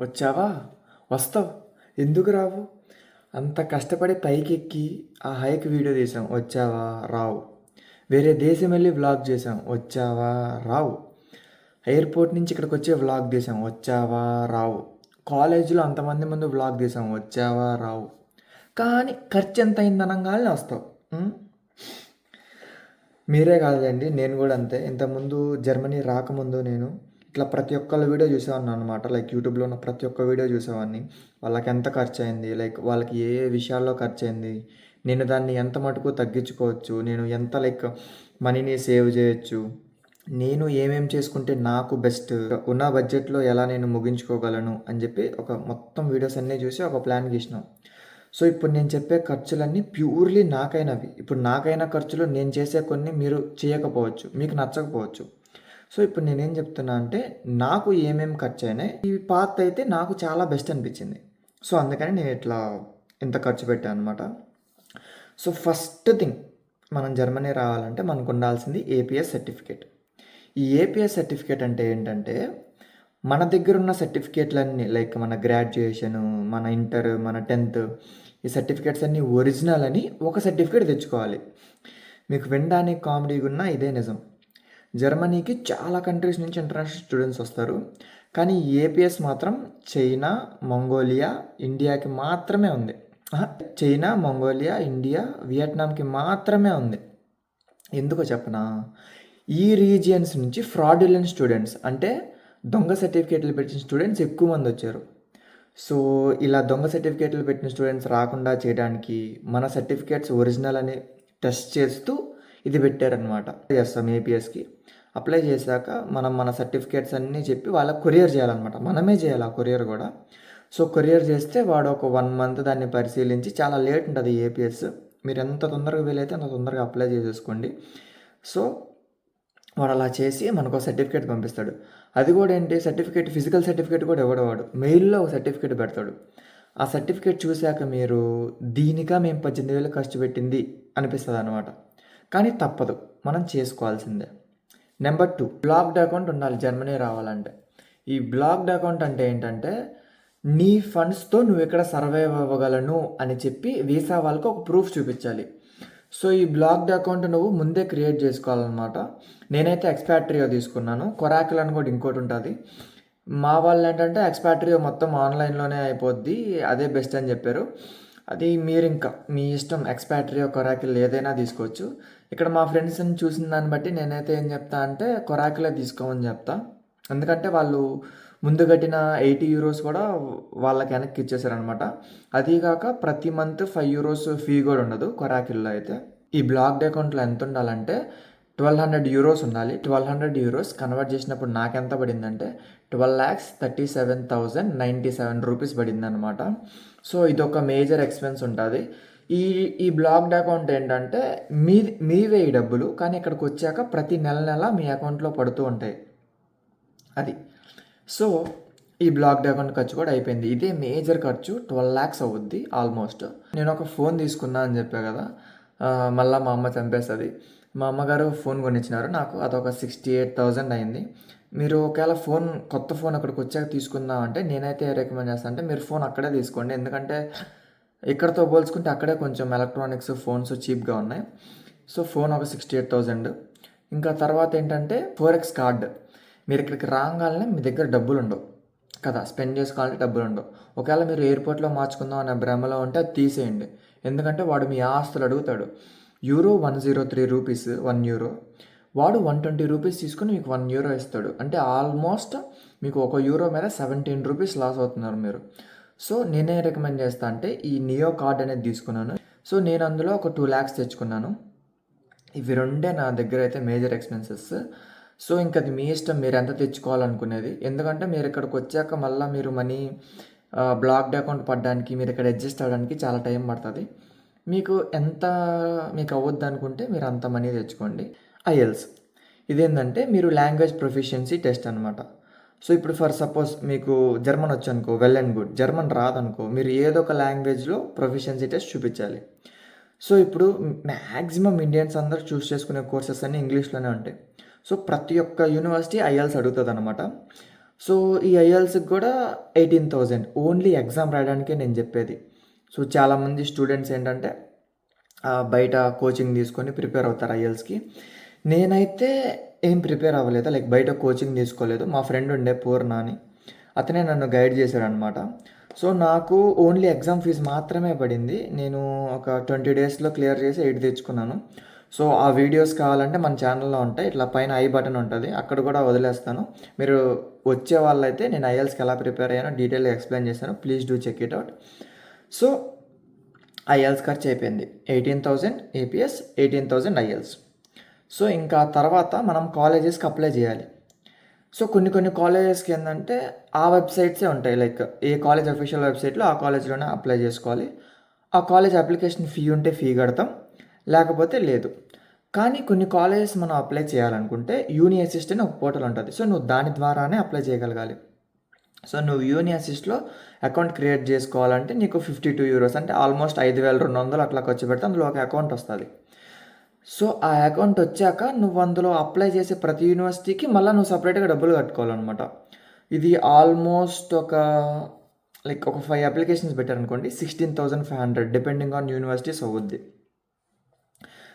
వచ్చావా? వస్తావు. ఎందుకు రావు? అంత కష్టపడి పైకి ఎక్కి ఆ హైక్ వీడియో తీసాం వచ్చావా? రావు. వేరే దేశం వెళ్ళి వ్లాగ్ చేసాం వచ్చావా? రావు. ఎయిర్పోర్ట్ నుంచి ఇక్కడికి వచ్చే వ్లాగ్ తీసాం వచ్చావా? రావు. కాలేజీలో అంతమంది ముందు వ్లాగ్ తీసాం వచ్చావా? రావు. కానీ ఖర్చు ఎంత అయింది అనగానే వస్తావు. మీరే కాదండి నేను కూడా అంతే. ఇంతకుముందు జర్మనీ రాకముందు నేను ఇట్లా ప్రతి ఒక్కళ్ళ వీడియో చూసేవాడిని అనమాట లైక్ యూట్యూబ్లో ఉన్న ప్రతి ఒక్క వీడియో చూసేవాడిని. వాళ్ళకి ఎంత ఖర్చు అయింది లైక్ వాళ్ళకి ఏ ఏ విషయాల్లో ఖర్చు అయింది నేను దాన్ని ఎంత మటుకు తగ్గించుకోవచ్చు? నేను ఎంత లైక్ మనీని సేవ్ చేయొచ్చు? నేను ఏమేం చేసుకుంటే నాకు బెస్ట్ ఉన్న బడ్జెట్లో ఎలా నేను ముగించుకోగలను? అని చెప్పి ఒక మొత్తం వీడియోస్ అన్నీ చూసి ఒక ప్లాన్ గీసినాం. సో ఇప్పుడు నేను చెప్పే ఖర్చులన్నీ ప్యూర్లీ నాకైనవి. ఇప్పుడు నాకైన ఖర్చులు నేను చేసే కొన్ని మీరు చేయకపోవచ్చు. మీకు నచ్చకపోవచ్చు. సో ఇప్పుడు నేనేం చెప్తున్నా అంటే నాకు ఏమేమి ఖర్చు అయినాయి ఈ పాత్ అయితే నాకు చాలా బెస్ట్ అనిపించింది. సో అందుకని నేను ఇట్లా ఇంత ఖర్చు పెట్టాను అనమాట సో ఫస్ట్ థింగ్ మనం జర్మనీ రావాలంటే మనకు ఉండాల్సింది ఏపీఎస్ సర్టిఫికేట్ ఈ ఏపీఎస్ సర్టిఫికేట్ అంటే ఏంటంటే మన దగ్గర ఉన్న సర్టిఫికేట్లన్నీ లైక్ మన గ్రాడ్యుయేషన్ మన ఇంటర్ మన టెన్త్ ఈ సర్టిఫికేట్స్ అన్నీ ఒరిజినల్ అని ఒక సర్టిఫికేట్ తెచ్చుకోవాలి. మీకు వినడానికి కామెడీగా ఉన్న ఇదే నిజం. జర్మనీకి చాలా కంట్రీస్ నుంచి ఇంటర్నేషనల్ స్టూడెంట్స్ వస్తారు. కానీ ఏపీఎస్ మాత్రం చైనా మంగోలియా ఇండియాకి మాత్రమే ఉంది. చైనా మంగోలియా ఇండియా వియట్నాంకి మాత్రమే ఉంది. ఎందుకో చెప్పనా? ఈ రీజియన్స్ నుంచి ఫ్రాడ్యులెంట్ స్టూడెంట్స్ అంటే దొంగ సర్టిఫికేట్లు పెట్టిన స్టూడెంట్స్ ఎక్కువ మంది వచ్చారు. సో ఇలా దొంగ సర్టిఫికేట్లు పెట్టిన స్టూడెంట్స్ రాకుండా చేయడానికి మన సర్టిఫికేట్స్ ఒరిజినల్ అని టెస్ట్ చేస్తూ ఇది పెట్టారనమాట చేస్తాం ఏపీఎస్కి అప్లై చేశాక మనం మన సర్టిఫికేట్స్ అన్నీ చెప్పి వాళ్ళకి కొరియర్ చేయాలన్నమాట. మనమే చేయాలి ఆ కొరియర్ కూడా. సో కొరియర్ చేస్తే వాడు ఒక వన్ మంత్ దాన్ని పరిశీలించి చాలా లేట్ ఉంటుంది ఏపీఎస్ మీరు ఎంత తొందరగా వీలైతే అంత తొందరగా అప్లై చేసేసుకోండి. సో వాడు అలా చేసి మనకు ఒక సర్టిఫికేట్ పంపిస్తాడు. అది కూడా ఏంటి? సర్టిఫికేట్ ఫిజికల్ సర్టిఫికేట్ కూడా ఇవ్వడు వాడు. మెయిల్లో ఒక సర్టిఫికేట్ పెడతాడు. ఆ సర్టిఫికేట్ చూశాక మీరు దీనిగా మేము పద్దెనిమిది వేలు ఖర్చు పెట్టింది అనిపిస్తుంది అనమాట కానీ తప్పదు. మనం చేసుకోవాల్సిందే. నెంబర్ టూ బ్లాక్డ్ అకౌంట్ ఉండాలి. జర్మనీ రావాలంటే. ఈ బ్లాక్డ్ అకౌంట్ అంటే ఏంటంటే నీ ఫండ్స్తో నువ్వు ఇక్కడ సర్వైవ్ అవ్వగలను అని చెప్పి వీసా వాళ్ళకి ఒక ప్రూఫ్ చూపించాలి. సో ఈ బ్లాక్డ్ అకౌంట్ నువ్వు ముందే క్రియేట్ చేసుకోవాలన్నమాట. నేనైతే ఎక్స్పాట్రియో తీసుకున్నాను. కొరాకిల్ అని కూడా ఇంకోటి ఉంటుంది. మా వాళ్ళు ఏంటంటే ఎక్స్పాట్రియో మొత్తం ఆన్లైన్లోనే అయిపోద్ది. అదే బెస్ట్ అని చెప్పారు. అది మీరు ఇంకా మీ ఇష్టం ఎక్స్పాట్రియో కొరాకిల్ ఏదైనా తీసుకోవచ్చు. ఇక్కడ మా ఫ్రెండ్స్ని చూసిన దాన్ని బట్టి నేనైతే ఏం చెప్తా అంటే కొరాకిలే తీసుకోమని చెప్తా. ఎందుకంటే వాళ్ళు ముందు కట్టిన ఎయిటీ యూరోస్ కూడా వాళ్ళకి వెనక్కి ఇచ్చేసారనమాట అదీగాక ప్రతి మంత్ ఫైవ్ యూరోస్ ఫీ కూడా ఉండదు కొరాకిల్లో అయితే. ఈ బ్లాక్డ్ అకౌంట్లో ఎంత ఉండాలంటే ట్వెల్వ్ హండ్రెడ్ యూరోస్ ఉండాలి. ట్వెల్వ్ హండ్రెడ్ యూరోస్ కన్వర్ట్ చేసినప్పుడు నాకు ఎంత పడిందంటే twelve lakhs thirty seven thousand ninety seven rupees పడింది అనమాట సో ఇది ఒక మేజర్ ఎక్స్పెన్స్ ఉంటుంది. ఈ ఈ బ్లాక్డ్ అకౌంట్ ఏంటంటే మీ మీవే ఈ డబ్బులు కానీ ఇక్కడికి వచ్చాక ప్రతి నెల నెల మీ అకౌంట్లో పడుతూ ఉంటాయి. అది. సో ఈ బ్లాక్డ్ అకౌంట్ ఖర్చు కూడా అయిపోయింది. ఇదే మేజర్ ఖర్చు ట్వెల్వ్ ల్యాక్స్ అవుద్ది ఆల్మోస్ట్. నేను ఒక ఫోన్ తీసుకున్నా అని చెప్పా కదా మళ్ళీ మా అమ్మ చంపేస్తుంది. మా అమ్మగారు ఫోన్ కొనిచ్చినారు నాకు అదొక సిక్స్టీ ఎయిట్ థౌజండ్ అయింది. మీరు ఒకవేళ ఫోన్ కొత్త ఫోన్ అక్కడికి వచ్చాక తీసుకుందాం అంటే నేనైతే రికమెండ్ చేస్తాను అంటే మీరు ఫోన్ అక్కడే తీసుకోండి. ఎందుకంటే ఇక్కడతో పోల్చుకుంటే అక్కడే కొంచెం ఎలక్ట్రానిక్స్ ఫోన్స్ చీప్గా ఉన్నాయి. సో ఫోన్ ఒక సిక్స్టీ ఎయిట్ థౌజండ్ ఇంకా తర్వాత ఏంటంటే ఫోర్ ఎక్స్ కార్డ్. మీరు ఇక్కడికి రాగానే మీ దగ్గర డబ్బులు ఉండవు కదా. స్పెండ్ చేసుకోవాలంటే డబ్బులు ఉండవు. ఒకవేళ మీరు ఎయిర్పోర్ట్లో మార్చుకుందాం అనే భ్రమలో ఉంటే అది తీసేయండి. ఎందుకంటే వాడు మీ ఆస్తులు అడుగుతాడు. Euro one zero three rupees one euro. వాడు వన్ ట్వంటీ రూపీస్ తీసుకుని మీకు వన్ యూరో ఇస్తాడు. అంటే ఆల్మోస్ట్ మీకు ఒక యూరో మీద సెవెంటీన్ రూపీస్ లాస్ అవుతున్నారు మీరు. సో నేనే రికమెండ్ చేస్తా అంటే ఈ నియో కార్డ్ అనేది తీసుకున్నాను. సో నేను అందులో ఒక టూ ల్యాక్స్ తెచ్చుకున్నాను. ఇవి రెండే నా దగ్గర అయితే మేజర్ ఎక్స్పెన్సెస్ సో ఇంకా అది మీ ఇష్టం మీరు ఎంత తెచ్చుకోవాలనుకునేది. ఎందుకంటే మీరు ఇక్కడికి వచ్చాక మళ్ళీ మీరు మనీ బ్లాక్డ్ అకౌంట్ పడడానికి మీరు ఇక్కడ అడ్జస్ట్ అవ్వడానికి చాలా టైం పడుతుంది. మీకు ఎంత మీకు అవ్వద్దు అనుకుంటే మీరు అంత మనీ తెచ్చుకోండి. ఐఎల్స్. ఇదేంటంటే మీరు లాంగ్వేజ్ ప్రొఫిషియన్సీ టెస్ట్ అనమాట సో ఇప్పుడు ఫర్ సపోజ్ మీకు జర్మన్ వచ్చు అనుకో వెల్ అండ్ గుడ్ జర్మన్ రాదనుకో మీరు ఏదో ఒక లాంగ్వేజ్లో ప్రొఫిషియన్సీ టెస్ట్ చూపించాలి. సో ఇప్పుడు మ్యాక్సిమం ఇండియన్స్ అందరూ చూస్ చేసుకునే కోర్సెస్ అన్నీ ఇంగ్లీష్లోనే ఉంటాయి. సో ప్రతి ఒక్క యూనివర్సిటీ ఐఎల్స్ అడుగుతుంది అనమాట సో ఈ ఐఎల్స్కి కూడా ఎయిటీన్ థౌజండ్ ఓన్లీ ఎగ్జామ్ రాయడానికే నేను చెప్పేది. సో చాలామంది స్టూడెంట్స్ ఏంటంటే బయట కోచింగ్ తీసుకొని ప్రిపేర్ అవుతారు ఐఎల్స్కి. నేనైతే ఏం ప్రిపేర్ అవ్వలేదు. లైక్ బయట కోచింగ్ తీసుకోలేదు. మా ఫ్రెండ్ ఉండే పూర్ణ అని అతనే నన్ను గైడ్ చేశాడనమాట సో నాకు ఓన్లీ ఎగ్జామ్ ఫీజు మాత్రమే పడింది. నేను ఒక ట్వంటీ డేస్లో క్లియర్ చేసి ఎయిట్ తెచ్చుకున్నాను. సో ఆ వీడియోస్ కావాలంటే మన ఛానల్లో ఉంటాయి. ఇట్లా పైన ఐ బటన్ ఉంటుంది. అక్కడ కూడా వదిలేస్తాను. మీరు వచ్చే వాళ్ళైతే నేను ఐఎల్స్కి ఎలా ప్రిపేర్ అయ్యానో డీటెయిల్గా ఎక్స్ప్లెయిన్ చేశాను please do check it out. So IELTS ఖర్చు అయిపోయింది. Eighteen thousand APS eighteen thousand IELTS. So ఇంకా తర్వాత మనం కాలేజెస్కి అప్లై చేయాలి. సో కొన్ని కొన్ని కాలేజెస్కి ఏంటంటే ఆ వెబ్సైట్సే ఉంటాయి. లైక్ ఏ కాలేజ్ అఫీషియల్ వెబ్సైట్లో ఆ కాలేజ్లోనే అప్లై చేసుకోవాలి. ఆ కాలేజ్ అప్లికేషన్ ఫీ ఉంటే ఫీ కడతాం. లేకపోతే లేదు. కానీ కొన్ని కాలేజెస్ మనం అప్లై చేయాలనుకుంటే యూని అసిస్ట్ అని ఒక పోర్టల్ ఉంటుంది. సో నువ్వు దాని ద్వారానే అప్లై చేయగలగాలి. సో నువ్వు యూని అసిస్ట్లో అకౌంట్ క్రియేట్ చేసుకోవాలంటే నీకు ఫిఫ్టీ టూ యూరోస్ అంటే ఆల్మోస్ట్ ఐదు వేల రెండు వందలు అట్లా ఖర్చు పెడితే అందులో ఒక అకౌంట్ వస్తుంది. సో ఆ అకౌంట్ వచ్చాక నువ్వు అందులో అప్లై చేసే ప్రతి యూనివర్సిటీకి మళ్ళీ నువ్వు సపరేట్గా డబ్బులు కట్టుకోవాలన్నమాట. ఇది ఆల్మోస్ట్ ఒక లైక్ ఒక ఫైవ్ అప్లికేషన్స్ పెట్టారనుకోండి sixteen thousand five hundred depending on universities అవుద్ది.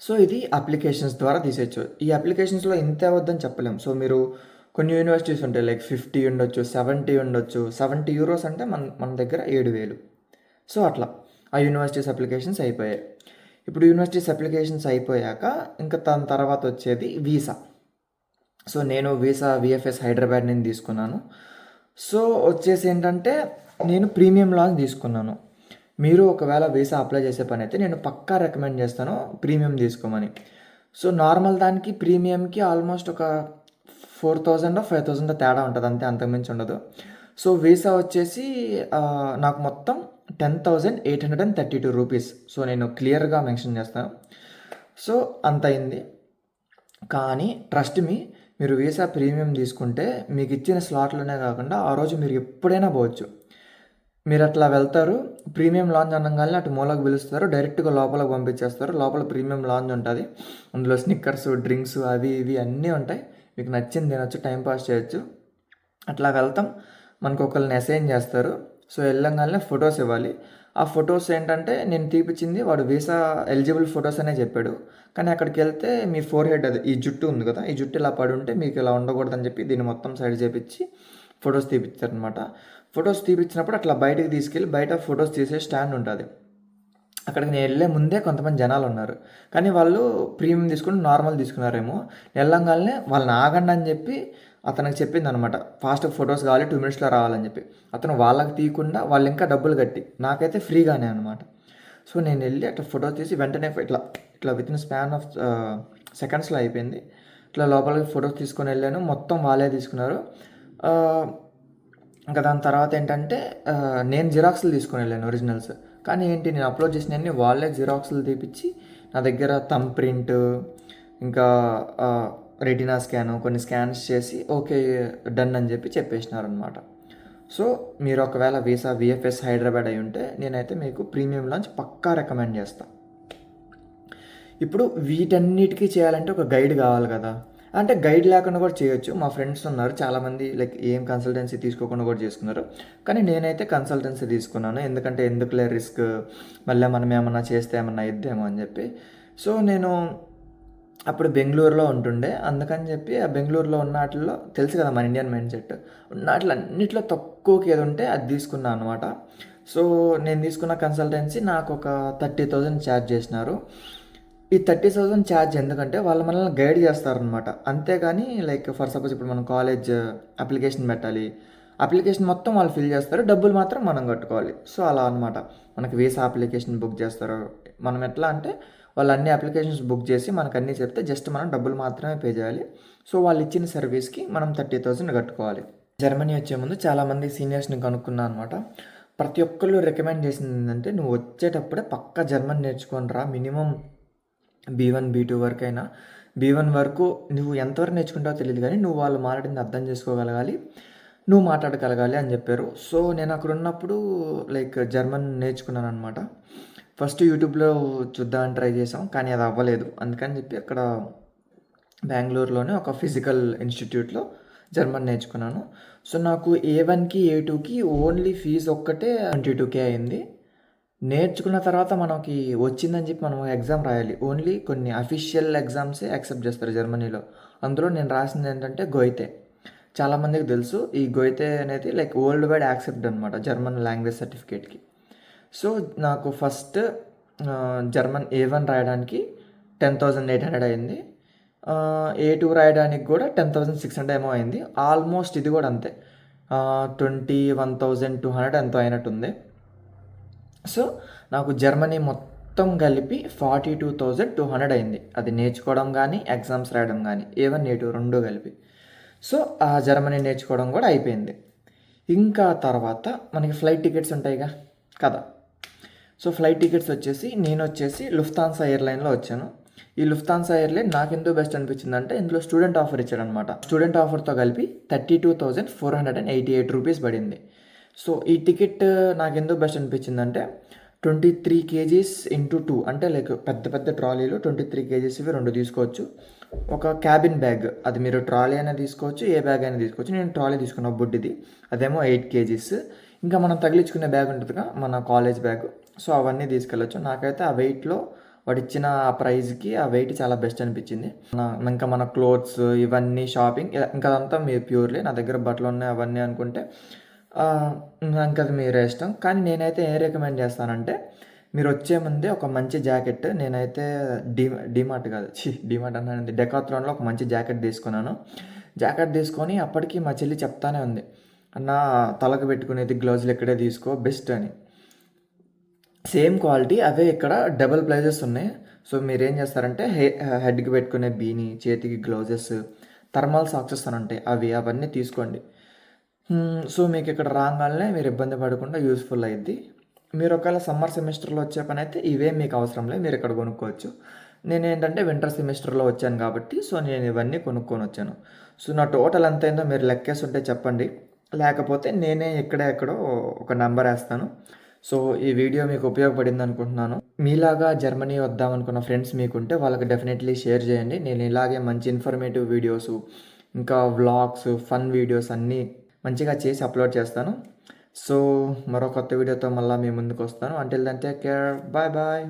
సో ఇది అప్లికేషన్స్ ద్వారా తీసేయచ్చు. ఈ అప్లికేషన్స్లో ఇంత అవద్దని చెప్పలేం. సో మీరు కొన్ని యూనివర్సిటీస్ ఉంటాయి లైక్ ఫిఫ్టీ ఉండొచ్చు సెవెంటీ ఉండొచ్చు సెవెంటీ యూరోస్ అంటే మన మన దగ్గర ఏడు వేలు. సో అట్లా. ఆ యూనివర్సిటీస్ అప్లికేషన్స్ అయిపోయాయి. ఇప్పుడు యూనివర్సిటీస్ అప్లికేషన్స్ అయిపోయాక ఇంకా దాని తర్వాత వచ్చేది వీసా. సో నేను వీసా విఎఫ్ఎస్ హైదరాబాద్ నుంచి తీసుకున్నాను. సో వచ్చేసి ఏంటంటే నేను ప్రీమియం లాంచ్ తీసుకున్నాను. మీరు ఒకవేళ వీసా అప్లై చేసే పని అయితే నేను పక్కా రికమెండ్ చేస్తాను ప్రీమియం తీసుకోమని. సో నార్మల్ దానికి ప్రీమియంకి ఆల్మోస్ట్ ఒక ఫోర్ థౌజండ్ ఫైవ్ థౌజండ్ తేడా ఉంటుంది అంతే అంతకుమించి ఉండదు. సో వీసా వచ్చేసి నాకు మొత్తం ten thousand eight hundred and thirty two rupees. So నేను క్లియర్గా మెన్షన్ చేస్తాను సో అంత అయింది కానీ ట్రస్ట్ మీ మీరు వీసా ప్రీమియం తీసుకుంటే మీకు ఇచ్చిన స్లాట్లోనే కాకుండా ఆ రోజు మీరు ఎప్పుడైనా పోవచ్చు. మీరు అట్లా వెళ్తారు ప్రీమియం లాంచ్ అనగానే అటు మూలకు పిలుస్తారు డైరెక్ట్గా లోపలికి పంపించేస్తారు లోపల ప్రీమియం లాంచ్ ఉంటుంది. అందులో స్నిక్కర్స్ డ్రింక్స్ అవి ఇవి అన్నీ ఉంటాయి. మీకు నచ్చింది తినొచ్చు టైం పాస్ చేయొచ్చు. అట్లా వెళ్తాం. మనకు ఒకరిని అసైన్ చేస్తారు. సో వెళ్ళంగానే ఫొటోస్ ఇవ్వాలి. ఆ ఫొటోస్ ఏంటంటే నేను తీపిచ్చింది వాడు వీసా ఎలిజిబుల్ ఫొటోస్ అనే చెప్పాడు. కానీ అక్కడికి వెళ్తే మీ ఫోర్ హెడ్ అది ఈ జుట్టు ఉంది కదా ఈ జుట్టు ఇలా పడి ఉంటే మీకు ఇలా ఉండకూడదని చెప్పి దీన్ని మొత్తం సైడ్ చేపించి ఫొటోస్ తీపిచ్చారనమాట. ఫొటోస్ తీపిచ్చినప్పుడు అట్లా బయటకు తీసుకెళ్ళి బయట ఫొటోస్ తీసే స్టాండ్ ఉంటుంది. అక్కడికి నేను వెళ్ళే ముందే కొంతమంది జనాలు ఉన్నారు. కానీ వాళ్ళు ప్రీమియం తీసుకుని నార్మల్ తీసుకున్నారేమో. వెళ్ళంగానే వాళ్ళని ఆగండి అని చెప్పి అతనికి చెప్పింది అనమాట ఫాస్ట్ ఫొటోస్ కావాలి టూ మినిట్స్లో రావాలని చెప్పి. అతను వాళ్ళకి తీయకుండా వాళ్ళు ఇంకా డబ్బులు కట్టి నాకైతే ఫ్రీగానే అనమాట. సో నేను వెళ్ళి అట్లా ఫోటో తీసి వెంటనే ఇట్లా ఇట్లా విత్ ఇన్ స్పాన్ ఆఫ్ సెకండ్స్లో అయిపోయింది. ఇట్లా లోపలికి ఫోటో తీసుకొని వెళ్ళాను మొత్తం వాళ్ళే తీసుకున్నారు. ఇంకా దాని తర్వాత ఏంటంటే నేను జిరాక్స్లు తీసుకొని వెళ్ళాను ఒరిజినల్స్ కానీ ఏంటి నేను అప్లోడ్ చేసినవన్నీ వాళ్ళే జిరాక్స్లు తీపిచ్చి నా దగ్గర థమ్ ప్రింట్ ఇంకా రెటినా స్కాన్ కొన్ని స్కాన్స్ చేసి ఓకే డన్ అని చెప్పి చెప్పేసినారు అనమాట సో మీరు ఒకవేళ వీసా విఎఫ్ఎస్ హైదరాబాద్ అయి ఉంటే నేనైతే మీకు ప్రీమియం లాంచ్ పక్కా రికమెండ్ చేస్తాను ఇప్పుడు వీటన్నిటికీ చేయాలంటే ఒక గైడ్ కావాలి కదా. అంటే గైడ్ లేకుండా కూడా చేయొచ్చు. మా ఫ్రెండ్స్ ఉన్నారు చాలామంది లైక్ ఏం కన్సల్టెన్సీ తీసుకోకుండా కూడా చేసుకున్నారు. కానీ నేనైతే కన్సల్టెన్సీ తీసుకున్నాను. ఎందుకంటే ఎందుకులే రిస్క్? మళ్ళీ మనం ఏమన్నా చేస్తే ఏమన్నా ఇద్దేమో అని చెప్పి. సో నేను అప్పుడు బెంగళూరులో ఉంటుండే. అందుకని చెప్పి ఆ బెంగళూరులో ఉన్న వాటిల్లో తెలుసు కదా మన ఇండియన్ మైండ్ సెట్. ఉన్న వాటిలో అన్నిట్లో తక్కువకి ఏది ఉంటే అది తీసుకున్నాను అనమాట సో నేను తీసుకున్న కన్సల్టెన్సీ నాకు ఒక థర్టీ థౌజండ్ ఛార్జ్ చేసినారు. ఈ థర్టీ థౌజండ్ ఛార్జ్ ఎందుకంటే వాళ్ళు మనల్ని గైడ్ చేస్తారనమాట అంతేగాని లైక్ ఫర్ సపోజ్ ఇప్పుడు మనం కాలేజ్ అప్లికేషన్ పెట్టాలి. అప్లికేషన్ మొత్తం వాళ్ళు ఫిల్ చేస్తారు. డబ్బులు మాత్రం మనం కట్టుకోవాలి. సో అలా అనమాట మనకి వీసా అప్లికేషన్ బుక్ చేస్తారు. మనం ఎట్లా అంటే వాళ్ళు అన్ని అప్లికేషన్స్ బుక్ చేసి మనకు అన్నీ చెప్తే జస్ట్ మనం డబ్బులు మాత్రమే పే చేయాలి. సో వాళ్ళు ఇచ్చిన సర్వీస్కి మనం థర్టీ థౌసండ్ కట్టుకోవాలి. జర్మనీ వచ్చే ముందు చాలామంది సీనియర్స్ని కనుక్కున్నా అనమాట ప్రతి ఒక్కళ్ళు రికమెండ్ చేసింది ఏంటంటే నువ్వు వచ్చేటప్పుడే పక్క జర్మన్ నేర్చుకొని రా. Minimum B one B two వరకు అయినా బీ వన్ వరకు నువ్వు ఎంతవరకు నేర్చుకుంటావో తెలియదు కానీ నువ్వు వాళ్ళు మాట్లాడింది అర్థం చేసుకోగలగాలి. నువ్వు మాట్లాడగలగాలి అని చెప్పారు. సో నేను అక్కడ ఉన్నప్పుడు లైక్ జర్మన్ నేర్చుకున్నాను అనమాట ఫస్ట్ యూట్యూబ్లో చూద్దామని ట్రై చేసాం కానీ అది అవ్వలేదు. అందుకని చెప్పి అక్కడ బెంగళూరులోనే ఒక ఫిజికల్ ఇన్స్టిట్యూట్లో జర్మన్ నేర్చుకున్నాను. సో నాకు ఏ వన్కి ఏ టూకి ఓన్లీ ఫీజు ఒక్కటే ట్వంటీ టూకే అయింది. నేర్చుకున్న తర్వాత మనకి వచ్చిందని చెప్పి మనం ఎగ్జామ్ రాయాలి. ఓన్లీ కొన్ని అఫీషియల్ ఎగ్జామ్సే యాక్సెప్ట్ చేస్తారు జర్మనీలో. అందులో నేను రాసింది ఏంటంటే గోయితే. చాలామందికి తెలుసు ఈ గోయితే అనేది లైక్ వరల్డ్ వైడ్ యాక్సెప్ట్ అనమాట జర్మన్ లాంగ్వేజ్ సర్టిఫికేట్కి. సో నాకు ఫస్ట్ జర్మన్ ఏ వన్ రాయడానికి టెన్ థౌజండ్ ఎయిట్ హండ్రెడ్ అయింది. ఏ టూ రాయడానికి కూడా టెన్ థౌజండ్ సిక్స్ హండ్రెడ్ ఏమో అయింది. ఆల్మోస్ట్ ఇది కూడా అంతే. Twenty one thousand two hundred ఎంతో అయినట్టుంది. సో నాకు జర్మనీ మొత్తం కలిపి forty two thousand two hundred అయింది. అది నేర్చుకోవడం కానీ ఎగ్జామ్స్ రాయడం కానీ ఏవన్ ఏ టూ రెండు కలిపి. సో ఆ జర్మనీ నేర్చుకోవడం కూడా అయిపోయింది. ఇంకా తర్వాత మనకి ఫ్లైట్ టికెట్స్ ఉంటాయిగా? కదా. సో ఫ్లైట్ టికెట్స్ వచ్చేసి నేను వచ్చేసి లుఫ్తాన్సా ఎయిర్లైన్లో వచ్చాను. ఈ లుఫ్తాన్సా ఎయిర్లైన్ నాకు ఎందుకు బెస్ట్ అనిపించింది అంటే ఇందులో స్టూడెంట్ ఆఫర్ ఇచ్చాడనమాట స్టూడెంట్ ఆఫర్తో కలిపి thirty two thousand four hundred and eighty eight rupees పడింది. సో ఈ టికెట్ uh, నాకు ఎందుకు బెస్ట్ అనిపించింది అంటే twenty three kgs into two అంటే లైక్ పెద్ద పెద్ద ట్రాలీలు ట్వంటీ త్రీ కేజీస్ ఇవి రెండు తీసుకోవచ్చు. ఒక క్యాబిన్ బ్యాగ్ అది మీరు ట్రాలీ అయినా తీసుకోవచ్చు ఏ బ్యాగ్ అయినా తీసుకోవచ్చు. నేను ట్రాలీ తీసుకున్న బుడ్డిది అదేమో ఎయిట్ కేజీస్. ఇంకా మనం తగిలించుకునే బ్యాగ్ ఉంటుందిగా మన కాలేజ్ బ్యాగ్ సో అవన్నీ తీసుకెళ్ళచ్చు. నాకైతే ఆ వెయిట్లో వాడు ఇచ్చిన ఆ ప్రైస్కి ఆ వెయిట్ చాలా బెస్ట్ అనిపించింది. ఇంకా మన క్లోత్స్ ఇవన్నీ షాపింగ్ ఇంకా అదంతా మీరు ప్యూర్లీ నా దగ్గర బట్టలు ఉన్నాయి అవన్నీ అనుకుంటే ఇంకా అది మీరే ఇష్టం. కానీ నేనైతే ఏం రికమెండ్ చేస్తానంటే మీరు వచ్చే ముందే ఒక మంచి జాకెట్ నేనైతే డి డిమార్ట్ కాదు. చి డిమార్ట్ అన్నాను డెకాత్రాన్లో ఒక మంచి జాకెట్ తీసుకున్నాను. జాకెట్ తీసుకొని అప్పటికి మా చెల్లి చెప్తానే ఉంది. అన్న తలకు పెట్టుకునేది గ్లౌజులు ఇక్కడే తీసుకో బెస్ట్ అని. సేమ్ క్వాలిటీ అవే ఇక్కడ డబల్ ప్రైజెస్ ఉన్నాయి. సో మీరు ఏం చేస్తారంటే హె హెడ్కి పెట్టుకునే బీని చేతికి గ్లౌజెస్ థర్మల్ సాక్సెస్ అని ఉంటాయి. అవి అవన్నీ తీసుకోండి. సో మీకు ఇక్కడ రాగానే మీరు ఇబ్బంది పడకుండా యూస్ఫుల్ అయ్యిద్ది మీరు ఒకవేళ సమ్మర్ సెమిస్టర్లో వచ్చే పని అయితే ఇవే మీకు అవసరం లేదు మీరు ఇక్కడ కొనుక్కోవచ్చు. నేను ఏంటంటే వింటర్ సెమిస్టర్లో వచ్చాను కాబట్టి సో నేను ఇవన్నీ కొనుక్కొని వచ్చాను. సో నా టోటల్ ఎంత అయిందో మీరు లెక్కేసి ఉంటే చెప్పండి. లేకపోతే నేనే ఎక్కడే ఎక్కడో ఒక నెంబర్ వేస్తాను. సో ఈ వీడియో మీకు ఉపయోగపడింది అనుకుంటున్నాను. మీలాగా జర్మనీ వద్దాం అనుకున్న ఫ్రెండ్స్ మీకుంటే వాళ్ళకి డెఫినెట్లీ షేర్ చేయండి. నేను ఇలాగే మంచి ఇన్ఫర్మేటివ్ వీడియోస్ ఇంకా వ్లాగ్స్ ఫన్ వీడియోస్ అన్నీ మంచిగా చేసి అప్లోడ్ చేస్తాను. సో మరో కొత్త వీడియోతో మళ్ళీ మీ ముందుకు వస్తాను. Until then take care bye bye